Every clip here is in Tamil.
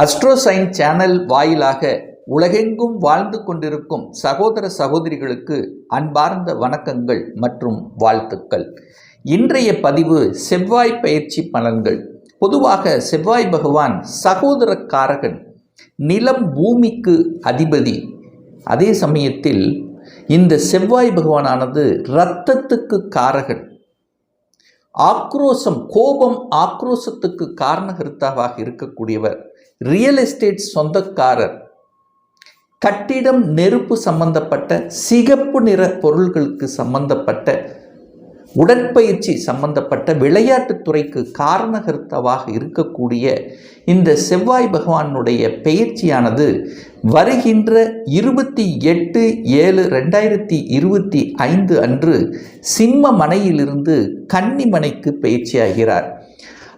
அஸ்ட்ரோசைன் சேனல் வாயிலாக உலகெங்கும் வாழ்ந்து கொண்டிருக்கும் சகோதர சகோதரிகளுக்கு அன்பார்ந்த வணக்கங்கள் மற்றும் வாழ்த்துக்கள். இன்றைய பதிவு செவ்வாய் பயிற்சி பலன்கள். பொதுவாக செவ்வாய் பகவான் சகோதரக்காரகன் நிலம் பூமிக்கு அதிபதி. அதே சமயத்தில் இந்த செவ்வாய் பகவானானது இரத்தத்துக்கு காரகன். ஆக்ரோசம் கோபம் ஆக்ரோசத்துக்கு காரணகர்த்தாவாக இருக்கக்கூடியவர். ரியல் எஸ்டேட் சொந்தக்காரர் கட்டிடம் நெருப்பு சம்பந்தப்பட்ட சிகப்பு நிற பொருள்களுக்கு சம்பந்தப்பட்ட உடற்பயிற்சி சம்பந்தப்பட்ட விளையாட்டுத்துறைக்கு காரணகர்த்தவாக இருக்கக்கூடிய இந்த செவ்வாய் பகவானுடைய பெயர்ச்சியானது வருகின்ற இருபத்தி எட்டு ஏழு ரெண்டாயிரத்தி இருபத்தி ஐந்து அன்று சிம்ம மனையிலிருந்து கன்னிமனைக்கு பயிற்சியாகிறார்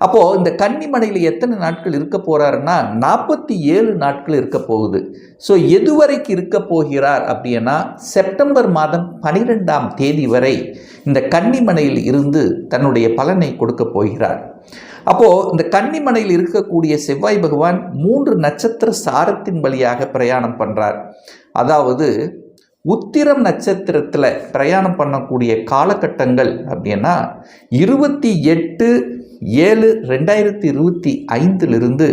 அப்போது இந்த கன்னிமனையில் எத்தனை நாட்கள் இருக்க போகிறாருன்னா நாற்பத்தி ஏழு நாட்கள் இருக்க போகுது. ஸோ எதுவரைக்கு இருக்க போகிறார் அப்படின்னா செப்டம்பர் மாதம் பனிரெண்டாம் தேதி வரை இந்த கன்னிமனையில் இருந்து தன்னுடைய பலனை கொடுக்க போகிறார். அப்போது இந்த கன்னிமனையில் இருக்கக்கூடிய செவ்வாய் பகவான் மூன்று நட்சத்திர சாரத்தின் வழியாக பிரயாணம் பண்ணுறார் அதாவது உத்திரம் நட்சத்திரத்தில் பிரயாணம் பண்ணக்கூடிய காலகட்டங்கள் அப்படின்னா இருபத்தி எட்டு ஏழு ரெண்டாயிரத்தி இருபத்தி ஐந்திலிருந்து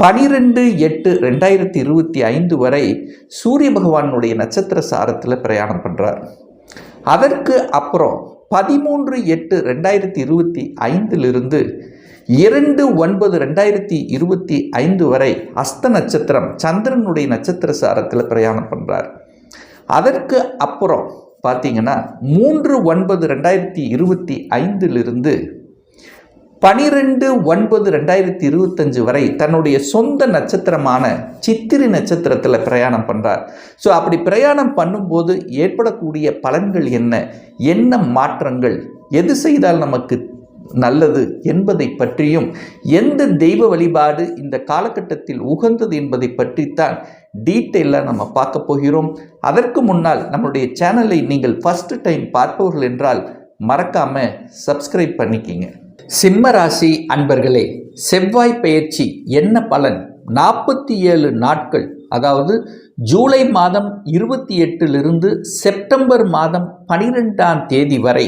பனிரெண்டு எட்டு ரெண்டாயிரத்தி இருபத்தி ஐந்து வரை சூரிய பகவானுடைய நட்சத்திர சாரத்தில் பிரயாணம் பண்ணுறார் அதற்கு அப்புறம் பதிமூன்று எட்டு ரெண்டாயிரத்தி இருபத்தி ஐந்திலிருந்து இரண்டு ஒன்பது ரெண்டாயிரத்தி இருபத்தி ஐந்து வரை அஸ்த நட்சத்திரம் சந்திரனுடைய நட்சத்திர சாரத்தில் பிரயாணம் பண்ணுறார் அதற்கு அப்புறம் பார்த்தீங்கன்னா மூன்று ஒன்பது ரெண்டாயிரத்தி இருபத்தி ஐந்திலிருந்து பனிரெண்டு ஒன்பது ரெண்டாயிரத்தி இருபத்தஞ்சு வரை தன்னுடைய சொந்த நட்சத்திரமான சித்திரை நட்சத்திரத்தில் பிரயாணம் பண்ணுறார் ஸோ அப்படி பிரயாணம் பண்ணும்போது ஏற்படக்கூடிய பலன்கள் என்ன? என்ன மாற்றங்கள்? எது செய்தால் நமக்கு நல்லது என்பதை பற்றியும் எந்த தெய்வ வழிபாடு இந்த காலகட்டத்தில் உகந்தது என்பதை பற்றித்தான் டீட்டெயிலாக நம்ம பார்க்க போகிறோம். அதற்கு முன்னால் நம்மளுடைய சேனலை நீங்கள் ஃபஸ்ட்டு டைம் பார்ப்பவர்கள் என்றால் மறக்காமல் சப்ஸ்கிரைப் பண்ணிக்கிங்க. சிம்ம ராசி அன்பர்களே செவ்வாய் பயிற்சி என்ன பலன்? நாற்பத்தி ஏழு நாட்கள் அதாவது ஜூலை மாதம் இருபத்தி எட்டிலிருந்து செப்டம்பர் மாதம் பனிரெண்டாம் தேதி வரை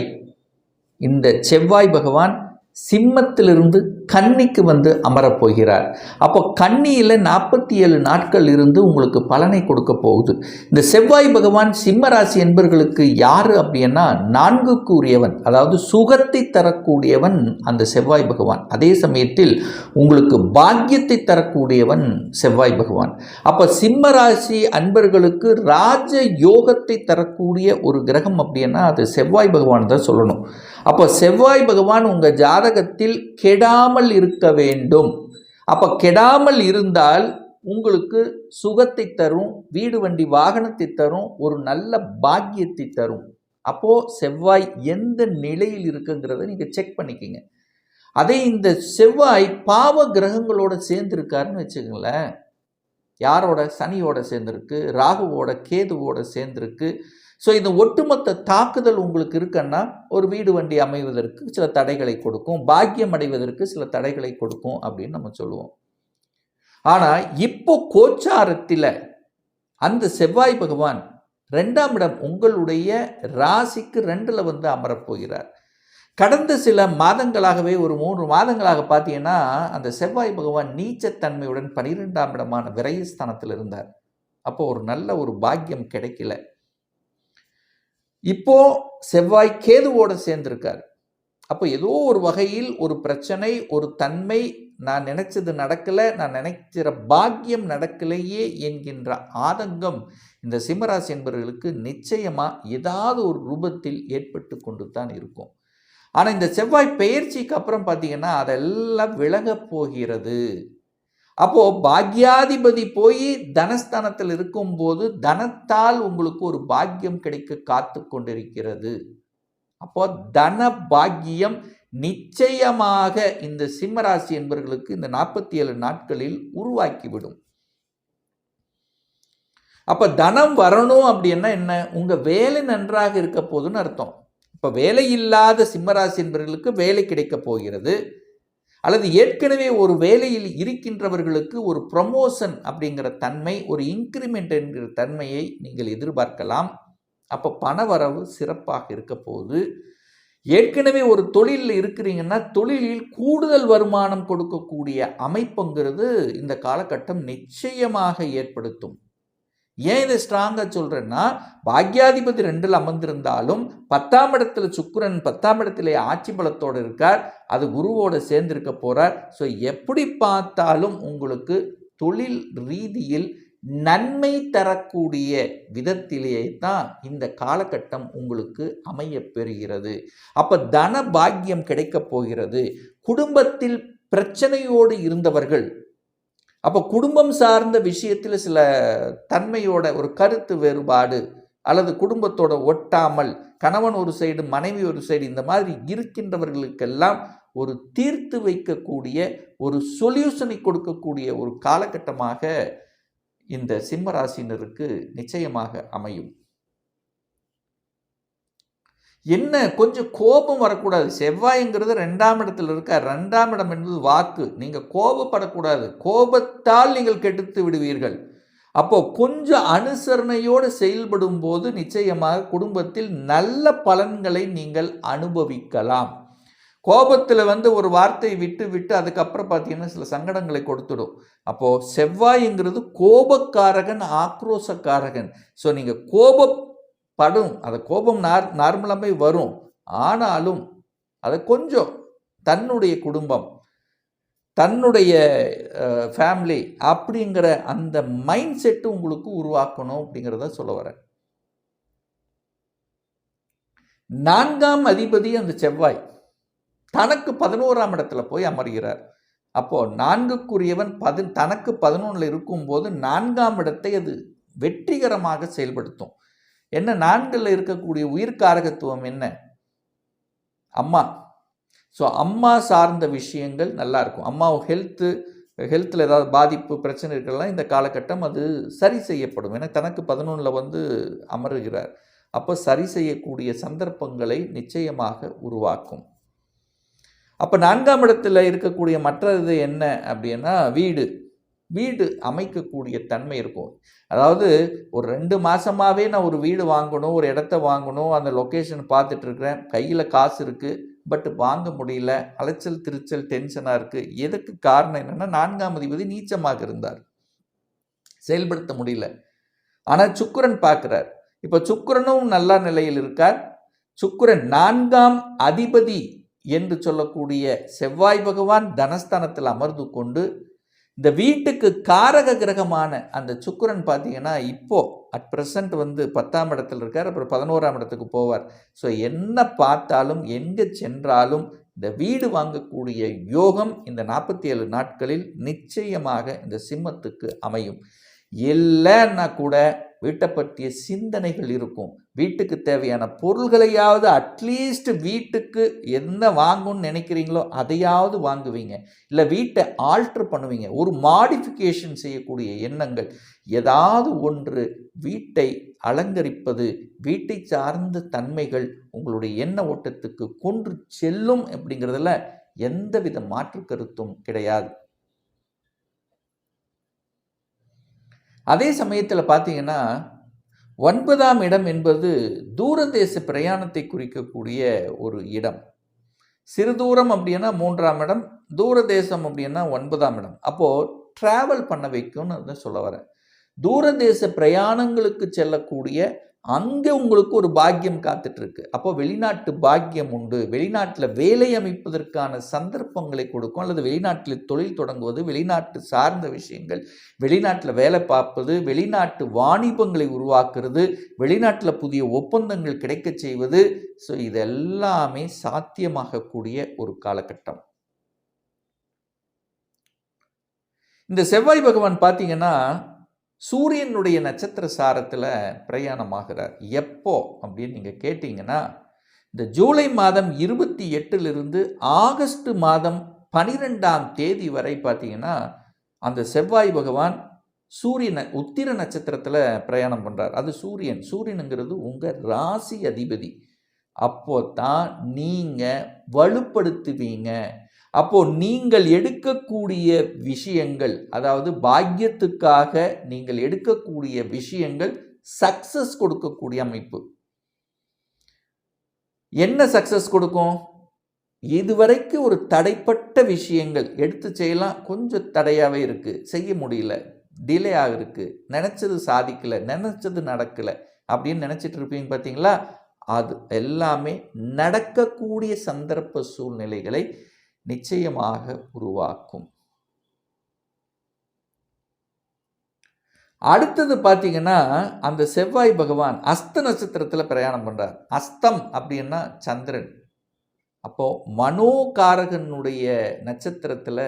இந்த செவ்வாய் பகவான் சிம்மத்திலிருந்து கன்னிக்கு வந்து அமரப்போகிறார். அப்போ கன்னியில் நாற்பத்தி ஏழு நாட்கள் இருந்து உங்களுக்கு பலனை கொடுக்க போகுது. இந்த செவ்வாய் பகவான் சிம்மராசி என்பர்களுக்கு யார் அப்படின்னா நான்குக்கு உரியவன் அதாவது சுகத்தை தரக்கூடியவன் அந்த செவ்வாய் பகவான். அதே சமயத்தில் உங்களுக்கு பாக்கியத்தை தரக்கூடியவன் செவ்வாய் பகவான். அப்போ சிம்மராசி அன்பர்களுக்கு ராஜ யோகத்தை தரக்கூடிய ஒரு கிரகம் அப்படின்னா அது செவ்வாய் பகவான் தான் சொல்லணும். அப்போ செவ்வாய் பகவான் உங்கள் ஜாதகத்தில் கெடாமல் இருக்க வேண்டும். அப்போ கெடாமல் இருந்தால் உங்களுக்கு சுகத்தை தரும் வீடு வண்டி வாகனத்தை தரும் ஒரு நல்ல பாக்கியத்தை தரும். அப்போது செவ்வாய் எந்த நிலையில் இருக்குங்கிறத நீங்கள் செக் பண்ணிக்கோங்க. அதே இந்த செவ்வாய் பாவ கிரகங்களோட சேர்ந்துருக்காருன்னு வச்சுக்கோங்களேன். யாரோட? சனியோட சேர்ந்துருக்கு ராகுவோட கேதுவோட சேர்ந்துருக்கு. ஸோ இந்த ஒட்டுமொத்த தாக்குதல் உங்களுக்கு இருக்குன்னா ஒரு வீடு வண்டி அமைவதற்கு சில தடைகளை கொடுக்கும் பாக்கியம் அடைவதற்கு சில தடைகளை கொடுக்கும் அப்படின்னு நம்ம சொல்லுவோம். ஆனால் இப்போ கோச்சாரத்தில் அந்த செவ்வாய் பகவான் ரெண்டாம் இடம் உங்களுடைய ராசிக்கு ரெண்டில் வந்து அமரப்போகிறார் கடந்த சில மாதங்களாகவே ஒரு மூன்று மாதங்களாக பார்த்தீங்கன்னா அந்த செவ்வாய் பகவான் நீச்சத்தன்மையுடன் பனிரெண்டாம் இடமான விரயஸ்தானத்தில் இருந்தார். அப்போ ஒரு நல்ல ஒரு பாக்கியம் கிடைக்கல. இப்போ செவ்வாய் கேதுவோடு சேர்ந்திருக்காரு. அப்போ ஏதோ ஒரு வகையில் ஒரு பிரச்சனை ஒரு தன்மை நான் நினைச்சது நடக்கலை நான் நினைக்கிற பாக்கியம் நடக்கலையே என்கின்ற ஆதங்கம் இந்த சிம்மராசி என்பவர்களுக்கு நிச்சயமாக ஏதாவது ஒரு ரூபத்தில் ஏற்பட்டு கொண்டு தான் இருக்கும். ஆனால் இந்த செவ்வாய் பெயர்ச்சிக்கு அப்புறம் பார்த்தீங்கன்னா அதெல்லாம் விலகப் போகிறது. அப்போது பாக்யாதிபதி போய் தனஸ்தானத்தில் இருக்கும்போது தனத்தால் உங்களுக்கு ஒரு பாக்கியம் கிடைக்க காத்து கொண்டிருக்கிறது. அப்போ தன பாக்கியம் நிச்சயமாக இந்த சிம்மராசி என்பவர்களுக்கு இந்த நாற்பத்தி ஏழு நாட்களில் உருவாக்கிவிடும். அப்போ தனம் வரணும் அப்படின்னா என்ன? உங்கள் வேலை நன்றாக இருக்க போதுன்னு அர்த்தம். இப்போ வேலை இல்லாத சிம்மராசி என்பவர்களுக்கு வேலை கிடைக்க போகிறது. அல்லது ஏற்கனவே ஒரு வேலையில் இருக்கின்றவர்களுக்கு ஒரு ப்ரமோஷன் அப்படிங்கிற தன்மை ஒரு இன்க்ரிமெண்ட் என்கிற தன்மையை நீங்கள் எதிர்பார்க்கலாம். அப்போ பணவரவு சிறப்பாக இருக்க போகுது. ஏற்கனவே ஒரு தொழிலில் இருக்கிறீங்கன்னா தொழிலில் கூடுதல் வருமானம் கொடுக்கக்கூடிய அமைப்புங்கிறது இந்த காலகட்டம் நிச்சயமாக ஏற்படுத்தும். ஏன் இதை ஸ்ட்ராங்காக சொல்கிறேன்னா பாக்யாதிபதி ரெண்டில் அமர்ந்திருந்தாலும் பத்தாம் இடத்துல சுக்கரன் பத்தாம் இடத்துல ஆட்சி பலத்தோடு இருக்கார் அது குருவோடு சேர்ந்திருக்க போகிறார் ஸோ எப்படி பார்த்தாலும் உங்களுக்கு தொழில் ரீதியில் நன்மை தரக்கூடிய விதத்திலேயே தான் இந்த காலகட்டம் உங்களுக்கு அமைய பெறுகிறது. அப்போ தன பாக்கியம் கிடைக்கப் போகிறது. குடும்பத்தில் பிரச்சனையோடு இருந்தவர்கள் அப்போ குடும்பம் சார்ந்த விஷயத்தில் சில தன்மையோட ஒரு கருத்து வேறுபாடு அல்லது குடும்பத்தோட ஒட்டாமல் கணவன் ஒரு சைடு மனைவி ஒரு சைடு இந்த மாதிரி இருக்கின்றவர்களுக்கெல்லாம் ஒரு தீர்த்து வைக்கக்கூடிய ஒரு சொல்யூஷனை கொடுக்கக்கூடிய ஒரு காலகட்டமாக இந்த சிம்மராசினருக்கு நிச்சயமாக அமையும். என்ன? கொஞ்சம் கோபம் வரக்கூடாது. செவ்வாய்ங்கிறது ரெண்டாம் இடத்துல இருக்க ரெண்டாம் இடம் என்பது வாக்கு. நீங்கள் கோபப்படக்கூடாது. கோபத்தால் நீங்கள் கெடுத்து விடுவீர்கள். அப்போது கொஞ்சம் அனுசரணையோடு செயல்படும் போது நிச்சயமாக குடும்பத்தில் நல்ல பலன்களை நீங்கள் அனுபவிக்கலாம். கோபத்தில் வந்து ஒரு வார்த்தை விட்டு விட்டு அதுக்கப்புறம் பார்த்தீங்கன்னா சில சங்கடங்களை கொடுத்துடும். அப்போது செவ்வாய்ங்கிறது கோபக்காரகன் ஆக்ரோசக்காரகன். ஸோ நீங்கள் படும். அந்த கோபம் நார் நார்மலாகவே வரும். ஆனாலும் அதை கொஞ்சம் தன்னுடைய குடும்பம் தன்னுடைய ஃபேமிலி அப்படிங்கிற அந்த மைண்ட் செட்டு உங்களுக்கு உருவாக்கணும் அப்படிங்கிறத சொல்ல வரேன். நான்காம் அதிபதி அந்த செவ்வாய் தனக்கு பதினோராம் இடத்துல போய் அமர்கிறார். அப்போது நான்குக்குரியவன் பதி தனக்கு பதினொன்றில் இருக்கும்போது நான்காம் இடத்தை அது வெற்றிகரமாக செயல்படுத்தும். என்ன நான்கில் இருக்கக்கூடிய உயிர்காரகத்துவம் என்ன? அம்மா. ஸோ அம்மா சார்ந்த விஷயங்கள் நல்லா இருக்கும் அம்மா ஹெல்த்து ஹெல்த்தில் ஏதாவது பாதிப்பு பிரச்சனை இருக்கலாம் இந்த காலகட்டம் அது சரி செய்யப்படும். ஏன்னா தனக்கு பதினொன்றில் வந்து அமருகிறார். அப்போ சரி செய்யக்கூடிய சந்தர்ப்பங்களை நிச்சயமாக உருவாக்கும். அப்போ நான்காம் இடத்துல இருக்கக்கூடிய மற்ற இது என்ன அப்படின்னா வீடு. வீடு அமைக்கக்கூடிய தன்மை இருக்கும். அதாவது ஒரு ரெண்டு மாதமாகவே நான் ஒரு வீடு வாங்கணும் ஒரு இடத்த வாங்கணும் அந்த லொக்கேஷன் பார்த்துட்ருக்குறேன் கையில் காசு இருக்குது பட் வாங்க முடியல அலைச்சல் திருச்சல் டென்ஷனாக இருக்குது எதுக்கு காரணம் என்னென்னா நான்காம் அதிபதி நீச்சமாக இருந்தார். செயல்படுத்த முடியல. ஆனால் சுக்குரன் பார்க்குறார். இப்போ சுக்குரனும் நல்ல நிலையில் இருக்கார். சுக்குரன் நான்காம் அதிபதி என்று சொல்லக்கூடிய செவ்வாய் பகவான் தனஸ்தானத்தில் அமர்ந்து கொண்டு இந்த வீட்டுக்கு காரக கிரகமான அந்த சுக்கரன் பார்த்தீங்கன்னா இப்போது அட் ப்ரெசண்ட் வந்து பத்தாம் இடத்துல இருக்கார் அப்புறம் பதினோராம் இடத்துக்கு போவார். ஸோ என்ன பார்த்தாலும் எங்கே சென்றாலும் இந்த வீடு வாங்கக்கூடிய யோகம் இந்த நாற்பத்தி ஏழு நாட்களில் நிச்சயமாக இந்த சிம்மத்துக்கு அமையும். இல்லைன்னா கூட வீட்டை பற்றிய சிந்தனைகள் இருக்கும். வீட்டுக்கு தேவையான பொருள்களையாவது அட்லீஸ்ட் வீட்டுக்கு என்ன வாங்கணும்னு நினைக்கிறீங்களோ அதையாவது வாங்குவீங்க. இல்லை வீட்டை ஆல்ட்ரு பண்ணுவீங்க. ஒரு மாடிஃபிகேஷன் செய்யக்கூடிய எண்ணங்கள். ஏதாவது ஒன்று வீட்டை அலங்கரிப்பது வீட்டை சார்ந்த தன்மைகள் உங்களுடைய எண்ண ஓட்டத்துக்கு கொன்று செல்லும் அப்படிங்கிறதுல எந்தவித மாற்று கருத்தும் கிடையாது. அதே சமயத்தில் பார்த்தீங்கன்னா ஒன்பதாம் இடம் என்பது தூரதேச பிரயாணத்தை குறிக்கக்கூடிய ஒரு இடம். சிறு தூரம் அப்படின்னா மூன்றாம் இடம் தூரதேசம் அப்படின்னா ஒன்பதாம் இடம். அப்போது ட்ராவல் பண்ண வைக்கும்னு சொல்ல வரேன். தூரதேச பிரயாணங்களுக்கு செல்லக்கூடிய அங்கே உங்களுக்கு ஒரு பாக்கியம் காத்துட்ருக்கு. அப்போ வெளிநாட்டு பாக்கியம் உண்டு. வெளிநாட்டில் வேலை அமைப்பதற்கான சந்தர்ப்பங்களை கொடுக்கும். அல்லது வெளிநாட்டில் தொழில் தொடங்குவது வெளிநாட்டு சார்ந்த விஷயங்கள் வெளிநாட்டில் வேலை பார்ப்பது வெளிநாட்டு வாணிபங்களை உருவாக்குறது வெளிநாட்டில் புதிய ஒப்பந்தங்கள் கிடைக்க செய்வது. ஸோ இதெல்லாமே சாத்தியமாகக்கூடிய ஒரு காலகட்டம். இந்த செவ்வாய் பகவான் பார்த்தீங்கன்னா சூரியனுடைய நட்சத்திர சாரத்தில் பிரயாணமாகிறார். எப்போ அப்படின்னு நீங்கள் கேட்டிங்கன்னா இந்த ஜூலை மாதம் இருபத்தி எட்டிலிருந்து ஆகஸ்ட் மாதம் பனிரெண்டாம் தேதி வரை பார்த்தீங்கன்னா அந்த செவ்வாய் பகவான் சூரியனை உத்திர நட்சத்திரத்தில் பிரயாணம் பண்ணுறார் அது சூரியன். சூரியனுங்கிறது உங்கள் ராசி அதிபதி. அப்போ தான் நீங்கள் வலுப்படுத்துவீங்க. அப்போ நீங்கள் எடுக்கக்கூடிய விஷயங்கள் அதாவது பாக்கியத்துக்காக நீங்கள் எடுக்கக்கூடிய விஷயங்கள் சக்சஸ் கொடுக்கக்கூடிய அமைப்பு. என்ன சக்சஸ் கொடுக்கும்? இதுவரைக்கு ஒரு தடைப்பட்ட விஷயங்கள் எடுத்து செய்யலாம் கொஞ்சம் தடையாகவே இருக்குது செய்ய முடியல டிலே ஆகிருக்கு நினச்சது சாதிக்கலை நினச்சது நடக்கலை அப்படின்னு நினச்சிட்டு இருப்பீங்க பார்த்தீங்களா அது எல்லாமே நடக்கக்கூடிய சந்தர்ப்ப சூழ்நிலைகளை நிச்சயமாக உருவாக்கும். அடுத்தது பார்த்தீங்கன்னா அந்த செவ்வாய் பகவான் அஸ்த நட்சத்திரத்தில் பிரயாணம் பண்ணுறார் அஸ்தம் அப்படின்னா சந்திரன். அப்போது மனோகாரகனுடைய நட்சத்திரத்தில்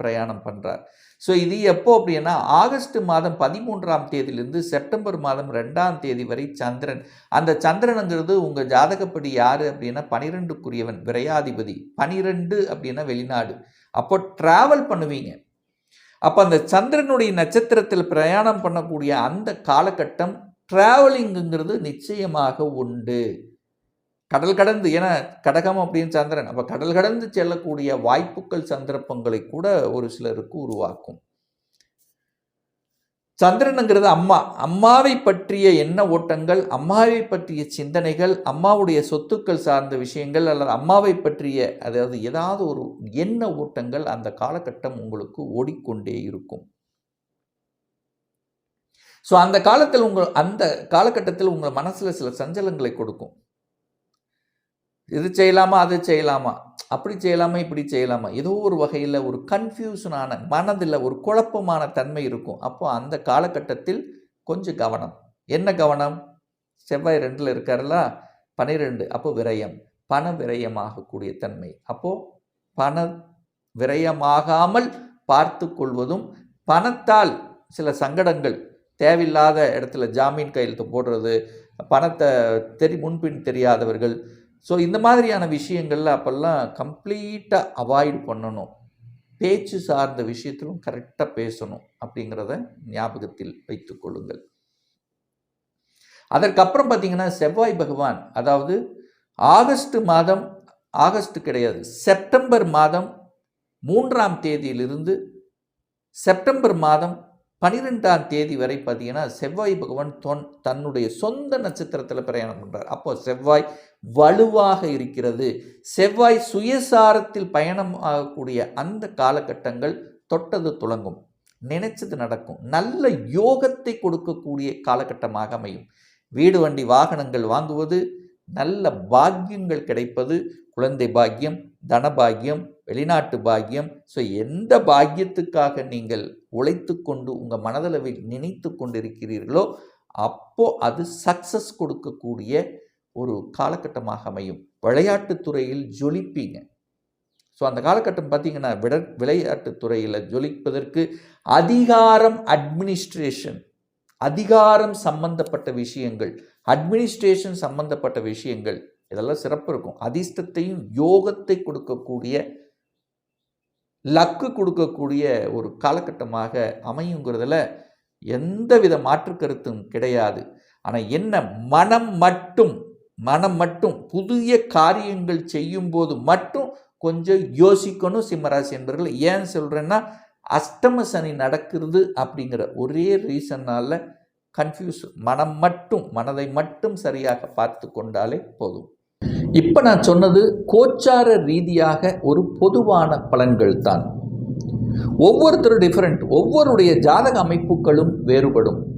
பிரயாணம் பண்ணுறார் ஸோ இது எப்போ அப்படின்னா ஆகஸ்ட் மாதம் பதிமூன்றாம் தேதியிலிருந்து செப்டம்பர் மாதம் ரெண்டாம் தேதி வரை சந்திரன். அந்த சந்திரனுங்கிறது உங்கள் ஜாதகப்படி யார் அப்படின்னா பனிரெண்டுக்குரியவன் விரையாதிபதி. பனிரெண்டு அப்படின்னா வெளிநாடு. அப்போ ட்ராவல் பண்ணுவீங்க. அப்போ அந்த சந்திரனுடைய நட்சத்திரத்தில் பிரயாணம் பண்ணக்கூடிய அந்த காலகட்டம் ட்ராவலிங்குங்கிறது நிச்சயமாக உண்டு. கடல் கடந்து ஏன்னா கடகம் அப்படின்னு சந்திரன். அப்போ கடல் கடந்து செல்லக்கூடிய வாய்ப்புகள் சந்தர்ப்பங்களை கூட ஒரு சிலருக்கு உருவாக்கும். சந்திரனுங்கிறது அம்மா. அம்மாவை பற்றிய எண்ண ஓட்டங்கள் அம்மாவை பற்றிய சிந்தனைகள் அம்மாவுடைய சொத்துக்கள் சார்ந்த விஷயங்கள் அல்லது அம்மாவை பற்றிய அதாவது ஏதாவது ஒரு எண்ண ஓட்டங்கள் அந்த காலகட்டம் உங்களுக்கு ஓடிக்கொண்டே இருக்கும். ஸோ அந்த காலத்தில் உங்கள் அந்த காலகட்டத்தில் உங்கள் மனசில் சில சஞ்சலங்களை கொடுக்கும். இது செய்யலாமா அது செய்யலாமா? அப்படி செய்யலாமா இப்படி செய்யலாமா? ஏதோ ஒரு வகையில் ஒரு கன்ஃபியூஷனான மனதில் ஒரு குழப்பமான தன்மை இருக்கும். அப்போது அந்த காலகட்டத்தில் கொஞ்சம் கவனம். என்ன கவனம்? செவ்வாய் ரெண்டில் இருக்காருல்ல? பனிரெண்டு அப்போ விரயம். பண விரயமாகக்கூடிய தன்மை. அப்போது பண விரயமாகாமல் பார்த்து கொள்வதும் பணத்தால் சில சங்கடங்கள் தேவையில்லாத இடத்துல ஜாமீன் கையெழுத்து போடுறது பணத்தை தெரி முன்பின் தெரியாதவர்கள் ஸோ இந்த மாதிரியான விஷயங்களில் அப்போல்லாம் கம்ப்ளீட்டாக அவாய்டு பண்ணணும். பேச்சு சார்ந்த விஷயத்திலும் கரெக்டாக பேசணும் அப்படிங்கிறத ஞாபகத்தில் வைத்து கொள்ளுங்கள். அதற்கப்புறம் பார்த்தீங்கன்னா செவ்வாய் பகவான் அதாவது ஆகஸ்ட் மாதம் ஆகஸ்ட் கிடையாது செப்டம்பர் மாதம் மூன்றாம் தேதியிலிருந்து செப்டம்பர் மாதம் பனிரெண்டாம் தேதி வரை பார்த்தீங்கன்னா செவ்வாய் பகவான் தொன் தன்னுடைய சொந்த நட்சத்திரத்தில் பிரயாணம் பண்ணுறார் அப்போ செவ்வாய் வலுவாக இருக்கிறது. செவ்வாய் சுயசாரத்தில் பயணம் ஆகக்கூடிய அந்த காலகட்டங்கள் தொட்டது துளங்கும் நினைச்சது நடக்கும். நல்ல யோகத்தை கொடுக்கக்கூடிய காலகட்டமாக அமையும். வீடு வண்டி வாகனங்கள் வாங்குவது நல்ல பாக்கியங்கள் கிடைப்பது குழந்தை பாக்கியம் தனபாகியம் வெளிநாட்டு பாக்கியம் ஸோ எந்த பாக்கியத்துக்காக நீங்கள் உழைத்து கொண்டு உங்கள் மனதளவில் நினைத்து கொண்டிருக்கிறீர்களோ அப்போ அது சக்சஸ் கொடுக்கக்கூடிய ஒரு காலகட்டமாக அமையும். விளையாட்டுத்துறையில் ஜொலிப்பீங்க. ஸோ அந்த காலகட்டம் பார்த்தீங்கன்னா விட விளையாட்டுத்துறையில் ஜொலிப்பதற்கு அதிகாரம் அட்மினிஸ்ட்ரேஷன் அதிகாரம் சம்பந்தப்பட்ட விஷயங்கள் அட்மினிஸ்ட்ரேஷன் சம்பந்தப்பட்ட விஷயங்கள். இதெல்லாம் சிறப்பு இருக்கும். அதிர்ஷ்டத்தையும் யோகத்தை கொடுக்கக்கூடிய லக்கு கொடுக்கக்கூடிய ஒரு காலகட்டமாக அமையுங்கிறதுல எந்த வித மாற்று கருத்தும் கிடையாது. ஆனால் என்ன மனம் மட்டும் மனம் மட்டும் புதிய காரியங்கள் செய்யும்போது மட்டும் கொஞ்சம் யோசிக்கணும் சிம்மராசி என்பர்கள். ஏன் சொல்கிறேன்னா அஷ்டம சனி நடக்கிறது அப்படிங்கிற ஒரே ரீசனால் கன்ஃபியூஸ் மனம் மட்டும் மனதை மட்டும் சரியாக பார்த்து கொண்டாலே போதும். இப்போ நான் சொன்னது கோச்சார ரீதியாக ஒரு பொதுவான பலன்கள் தான் ஒவ்வொருத்தரும் டிஃப்ரெண்ட் ஒவ்வொருடைய ஜாதக அமைப்புகளும் வேறுபடும்.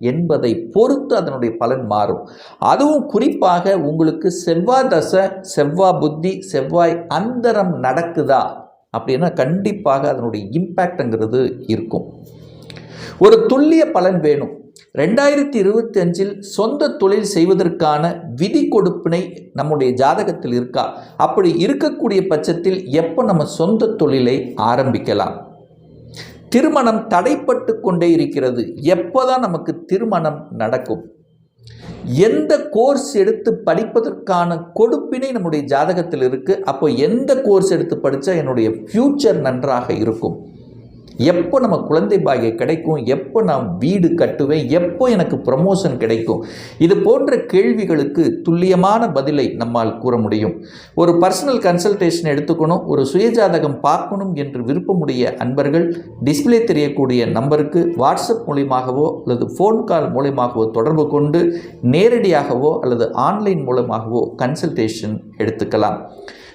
என்பதை பொறுத்து அதனுடைய பலன் மாறும். அதுவும் குறிப்பாக உங்களுக்கு செவ்வாய் தசை செவ்வாய் புத்தி செவ்வாய் அந்தரம் நடக்குதா? அப்படின்னா கண்டிப்பாக அதனுடைய இம்பேக்டுங்கிறது இருக்கும். ஒரு துல்லிய பலன் வேணும். ரெண்டாயிரத்தி இருபத்தி அஞ்சில் சொந்த தொழில் செய்வதற்கான விதி கொடுப்பினை நம்முடைய ஜாதகத்தில் இருக்கா? அப்படி இருக்கக்கூடிய பட்சத்தில் எப்போ நம்ம சொந்த தொழிலை ஆரம்பிக்கலாம்? திருமணம் தடைப்பட்டு கொண்டே இருக்கிறது. எப்போதான் நமக்கு திருமணம் நடக்கும்? எந்த கோர்ஸ் எடுத்து படிப்பதற்கான கொடுப்பினை நம்முடைய ஜாதகத்தில் இருக்குது அப்போ எந்த கோர்ஸ் எடுத்து படித்தா என்னுடைய ஃப்யூச்சர் நன்றாக இருக்கும்? எப்போ நம்ம குழந்தை பாகியம் கிடைக்கும்? எப்போ நான் வீடு கட்டுவேன்? எப்போ எனக்கு ப்ரமோஷன் கிடைக்கும்? இது போன்ற கேள்விகளுக்கு துல்லியமான பதிலை நம்மால் கூற முடியும். ஒரு பர்சனல் கன்சல்டேஷன் எடுத்துக்கணும் ஒரு சுயஜாதகம் பார்க்கணும் என்று விருப்பமுடைய அன்பர்கள் டிஸ்பிளே தெரியக்கூடிய நம்பருக்கு வாட்ஸ்அப் மூலியமாகவோ அல்லது ஃபோன் கால் மூலியமாகவோ தொடர்பு கொண்டு நேரடியாகவோ அல்லது ஆன்லைன் மூலமாகவோ கன்சல்டேஷன் எடுத்துக்கலாம்.